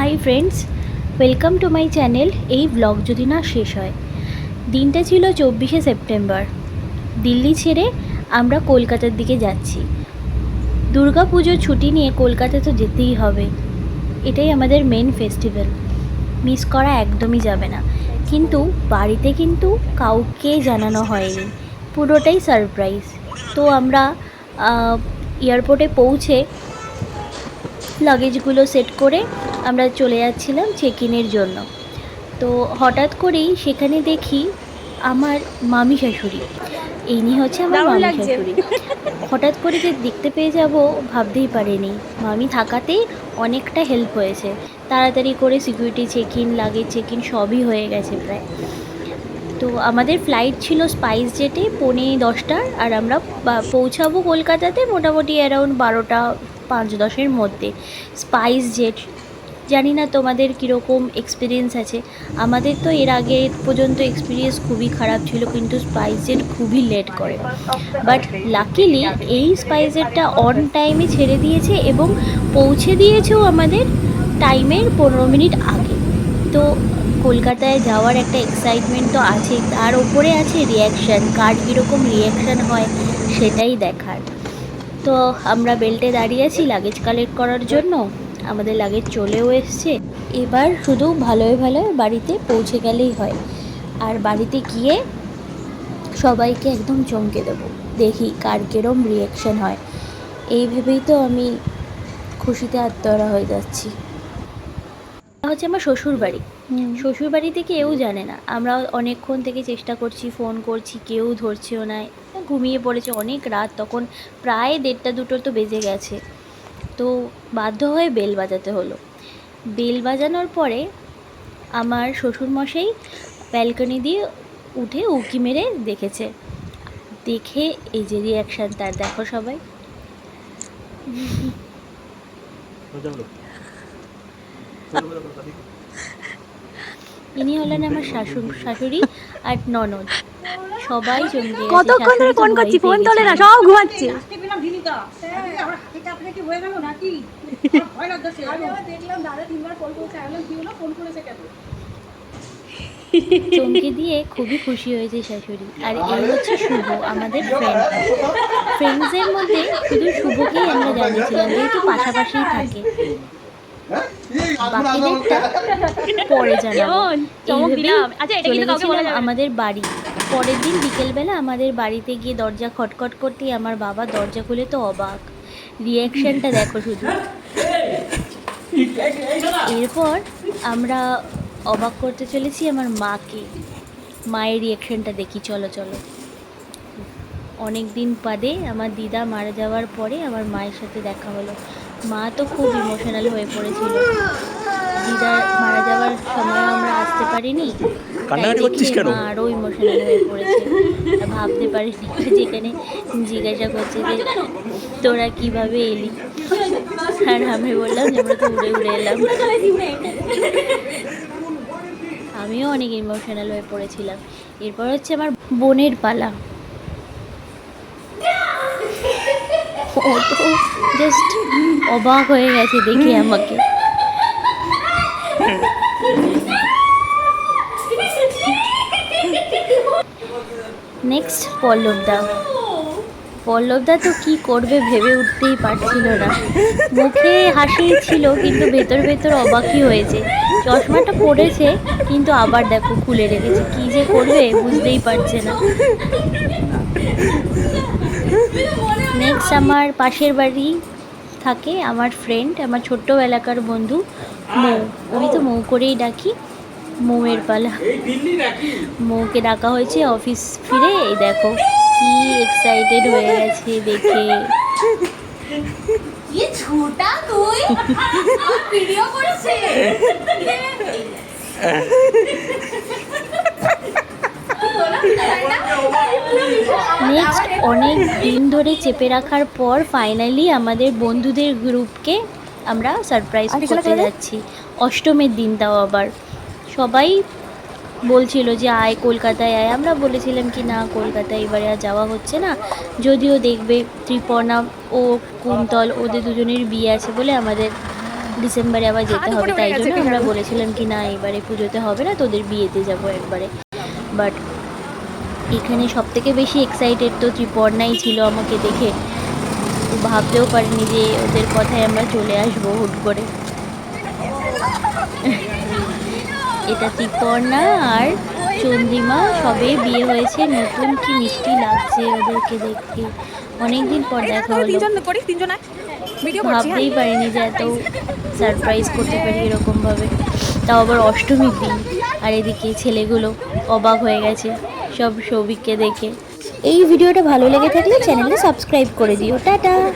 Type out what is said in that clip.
Hi friends, welcome to my channel এই blog যদি না শেষ হয়। দিনটা ছিল চব্বিশে সেপ্টেম্বর। দিল্লি ছেড়ে আমরা কলকাতার দিকে যাচ্ছি। দুর্গা পুজোর ছুটি নিয়ে কলকাতা তো যেতেই হবে। এটাই আমাদের মেন ফেস্টিভ্যাল মিস করা একদমই যাবে না। কিন্তু বাড়িতে কিন্তু কাউকে জানানো হয়নি। পুরোটাই সারপ্রাইজ তো আমরা এয়ারপোর্টে পৌঁছে লাগেজগুলো সেট করে আমরা চলে যাচ্ছিলাম চেক ইনের জন্য। তো হঠাৎ করেই সেখানে দেখি আমার মামি শাশুড়ি। ইনি হচ্ছে আমার মামি শাশুড়ি। হঠাৎ করে যে দেখতে পেয়ে যাব ভাবতেই পারিনি। মামি থাকাতেই অনেকটা হেল্প হয়েছে। তাড়াতাড়ি করে security check in luggage check in সবই হয়ে গেছে প্রায়। তো আমাদের ফ্লাইট ছিল স্পাইস জেটে পৌনে দশটার আর আমরা পৌঁছাবো কলকাতাতে মোটামুটি অ্যারাউন্ড বারোটা পাঁচ দশের মধ্যে। স্পাইস জেট জানি না তোমাদের কীরকম এক্সপিরিয়েন্স আছে। আমাদের তো এর আগে পর্যন্ত এক্সপিরিয়েন্স খুবই খারাপ ছিল, কিন্তু স্পাইস খুবই লেট করে। বাট লাকিলি এই স্পাইসজেটটা অন টাইমে ছেড়ে দিয়েছে এবং পৌঁছে দিয়েছেও আমাদের টাইমের পনেরো মিনিট আগে। তো কলকাতায় যাওয়ার একটা এক্সাইটমেন্ট তো আছে, তার ওপরে আছে রিয়াকশান কার কীরকম রিয়াকশান হয় সেটাই দেখার। তো আমরা বেল্টে দাঁড়িয়ে আছি লাগেজ কালেক্ট করার জন্য। আমাদের লাগেজ চলেও এসছে। এবার শুধু ভালোই ভালোই বাড়িতে পৌঁছে গেলেই হয়। আর বাড়িতে গিয়ে সবাইকে একদম চমকে দেবো। দেখি কার কিরম রিয়াকশান হয়। এই ভেবেই তো আমি খুশিতে আত্মহারা হয়ে যাচ্ছি। হচ্ছে আমার শ্বশুর বাড়ি শ্বশুর বাড়িতে কেউ জানে না। আমরা অনেকক্ষণ থেকে চেষ্টা করছি ফোন করছি কেউ ধরছেও না। ঘুমিয়ে পড়েছে অনেক রাত। তখন প্রায় দেড়টা দুটো তো বেজে গেছে। তো বাধ্য হয়ে বেল বাজাতে হলো। বেল বাজানোর পরে আমার শ্বশুরমশাই ব্যালকনি দিয়ে উঠে উঁকি মেরে দেখেছে। দেখে এই যে রিয়াকশান তার দেখো সবাই। ইনি হলেন আমার শাশুড় শাশুড়ি আর ননদ। সবাই চমকে কতক্ষণ ধরে ফোন করছি? ফোন তোলে না সব ঘুমাচ্ছে। হয়ে চমকে দিয়ে খুবই খুশি হয়েছে শাশুড়ি। আর এই হচ্ছে শুভ আমাদের ফ্রেন্ড ফ্রেন্ডসের মধ্যে শুধু শুভকেই আমরা জানিয়েছিলাম যেহেতু পাশাপাশিই থাকে। পরে জানাব। আচ্ছা। আমাদের বাড়ি। পরের দিন বিকেলবেলা আমাদের বাড়িতে গিয়ে দরজা খটখট করতেই আমার বাবা দরজা খুলে তো অবাক। রিয়াকশনটা দেখো শুধু। এরপর আমরা অবাক করতে চলেছি আমার মাকে। মায়ের রিয়াকশনটা দেখি। চলো চলো। অনেক দিন বাদে আমার দিদা মারা যাওয়ার পরে আমার মায়ের সাথে দেখা হলো। মা তো খুব ইমোশনাল হয়ে পড়েছিল। দিদা মারা যাওয়ার সময় আমরা আসতে পারিনি? মা আরও ইমোশনাল হয়ে পড়েছে। ভাবতে পারিনি যেখানে জিজ্ঞাসা করছে যে তোরা কীভাবে এলি? আর আমি বললাম যে আমরা তো উড়ে উড়ে এলাম। আমিও অনেক ইমোশনাল হয়ে পড়েছিলাম। এরপর হচ্ছে আমার বোনের পালা। ও জাস্ট অবাক হয়ে গেছে, দেখে আমাকে। নেক্সট পল্লবদা। পল্লবদা তো কি করবে ভেবে উঠতেই পারছিল না। মুখে হাসি ছিল, কিন্তু ভেতর ভেতর অবাকই হয়েছে। চশমাটা পড়েছে কিন্তু আবার দেখো খুলে রেখেছে। কি যে করবে বুঝতেই পারছে না। নেক্সট আমার পাশের বাড়ি থাকে আমার ফ্রেন্ড আমার ছোট্টবেলাকার বন্ধু মৌ। আমি তো মৌ করেই ডাকি, মৌয়ের পালা। মৌকে ডাকা হয়েছে অফিস ফিরে। এই দেখো, কি এক্সাইটেড হয়ে গেছে দেখে। ছোটা তুই? ভিডিও নেক্সট অনেক দিন ধরে চেপে রাখার পর ফাইনালি আমাদের বন্ধুদের গ্রুপকে আমরা সারপ্রাইজ করতে যাচ্ছি। অষ্টমের দিন তাও আবার। সবাই বলছিল যে আয় কলকাতায় আয়। আমরা বলেছিলাম কি না কলকাতায় এবারে আর যাওয়া হচ্ছে না। যদিও দেখবে ত্রিপর্ণা ও কুন্তল ওদের দুজনের বিয়ে আছে বলে আমাদের ডিসেম্বরে আবার যেতে হবে তাই জন্য আমরা বলেছিলাম কি না এবারে পুজোতে হবে না তোদের বিয়েতে যাব একবারে। বাট এখানে সব থেকে বেশি এক্সাইটেড তো ত্রিপর্ণাই ছিল আমাকে দেখে। ভাবতেও পারিনি যে ওদের কথায় আমরা চলে আসব হুট করে। এটা ত্রিপর্ণা আর চন্দ্রিমা? সবে বিয়ে হয়েছে নতুন কি মিষ্টি লাগছে ওদেরকে দেখতে? অনেকদিন পর দেখা হলো। হ্যাঁ। ভাবতেই পারিনি যে এত সারপ্রাইজ করতে পারি এরকমভাবে। তাও আবার অষ্টমীর দিন। আর এদিকে ছেলেগুলো অবাক হয়ে গেছে সব সৌভিককে দেখে। এই ভিডিওটা ভালো লেগে থাকলে চ্যানেলটা সাবস্ক্রাইব করে দিও। টাটা!